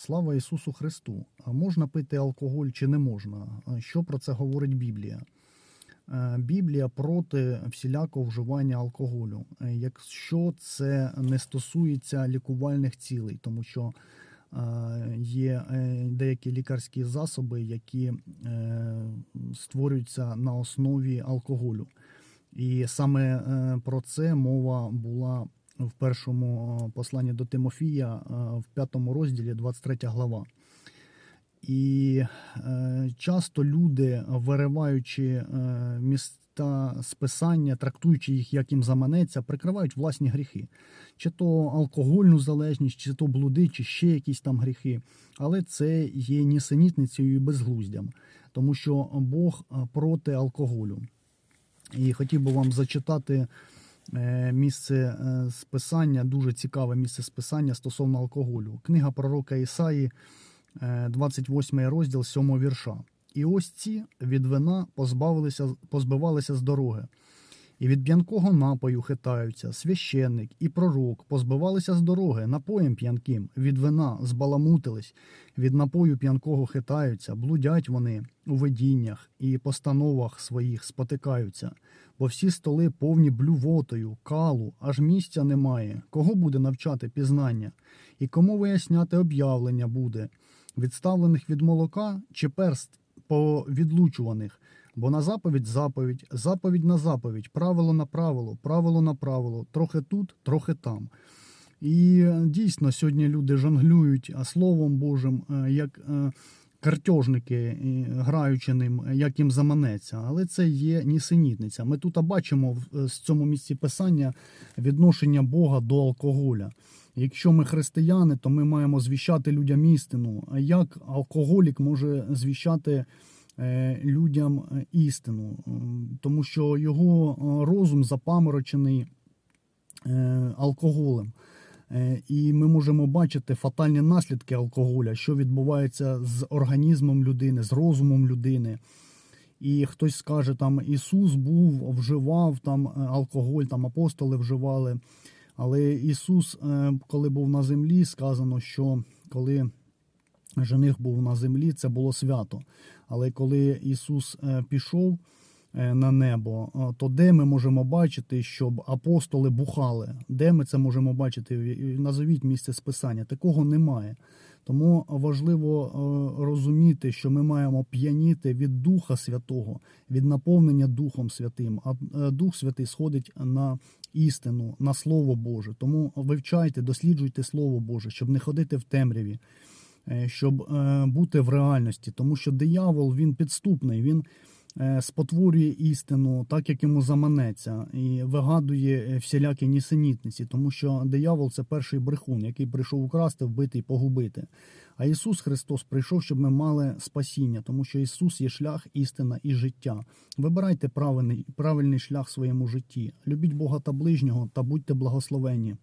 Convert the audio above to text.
Слава Ісусу Христу! Можна пити алкоголь чи не можна? Що про це говорить Біблія? Е, Біблія проти всілякого вживання алкоголю, е, якщо це не стосується лікувальних цілей, тому що е, є деякі лікарські засоби, які створюються на основі алкоголю. І саме про це мова була в першому е, посланні до Тимофія е, в п'ятому розділі, 23 глава. І е, часто люди, вириваючи міста списання, трактуючи їх, як їм заманеться, прикривають власні гріхи. Чи то алкогольну залежність, чи то блуди, чи ще якісь там гріхи. Але це є нісенітницею і безглуздям, тому що Бог проти алкоголю. І хотів би вам зачитати місце е, списання, дуже цікаве місце списання стосовно алкоголю. Книга пророка Ісаї, е, 28 розділ 7 вірша. І ось ці від вина позбавилися, позбивалися з дороги, і від п'янкого напою хитаються, священник і пророк позбивалися з дороги напоєм п'янким, від вина збаламутились, від напою п'янкого хитаються, блудять вони у видіннях і постановах своїх спотикаються, бо всі столи повні блювотою, калу, аж місця немає. Кого буде навчати пізнання? І кому виясняти об'явлення буде? Відставлених від молока чи перст повідлучуваних? Бо на заповідь заповідь, заповідь на заповідь, правило на правило, правило на правило, трохи тут, трохи там. І е, дійсно сьогодні люди жонглюють Словом Божим, е, як е, картежники, граючи ним, як їм заманеться. Але це є нісенітниця. Ми тут бачимо в цьому місці писання відношення Бога до алкоголя. Якщо ми християни, то ми маємо звіщати людям істину. Як алкоголік може звіщати людям е, істину? Тому що його е, розум запаморочений е, алкоголем. Е, І ми можемо бачити фатальні наслідки алкоголя, що відбувається з організмом людини, з розумом людини. І хтось скаже, там Ісус був, вживав там е, алкоголь, там апостоли вживали. Але Ісус, е, коли був на землі, сказано, що коли жених був на землі, це було свято. Але коли Ісус е, пішов е, на небо, е, то де ми можемо бачити, щоб апостоли бухали? Де ми це можемо бачити? Назовіть місце списання. Такого немає. Тому важливо розуміти, що ми маємо п'яніти від Духа Святого, від наповнення Духом Святим. А Дух Святий сходить на істину, на Слово Боже. Тому вивчайте, досліджуйте Слово Боже, щоб не ходити в темряві, щоб е, бути в реальності. Тому що диявол він підступний, він е, спотворює істину, так як йому заманеться, і вигадує е, всілякі нісенітниці, тому що диявол це перший брехун, який прийшов украсти, вбити і погубити. А Ісус Христос прийшов, щоб ми мали спасіння, тому що Ісус є шлях, істина і життя. Вибирайте правильний, правильний шлях в своєму житті. Любіть Бога та ближнього та будьте благословенні.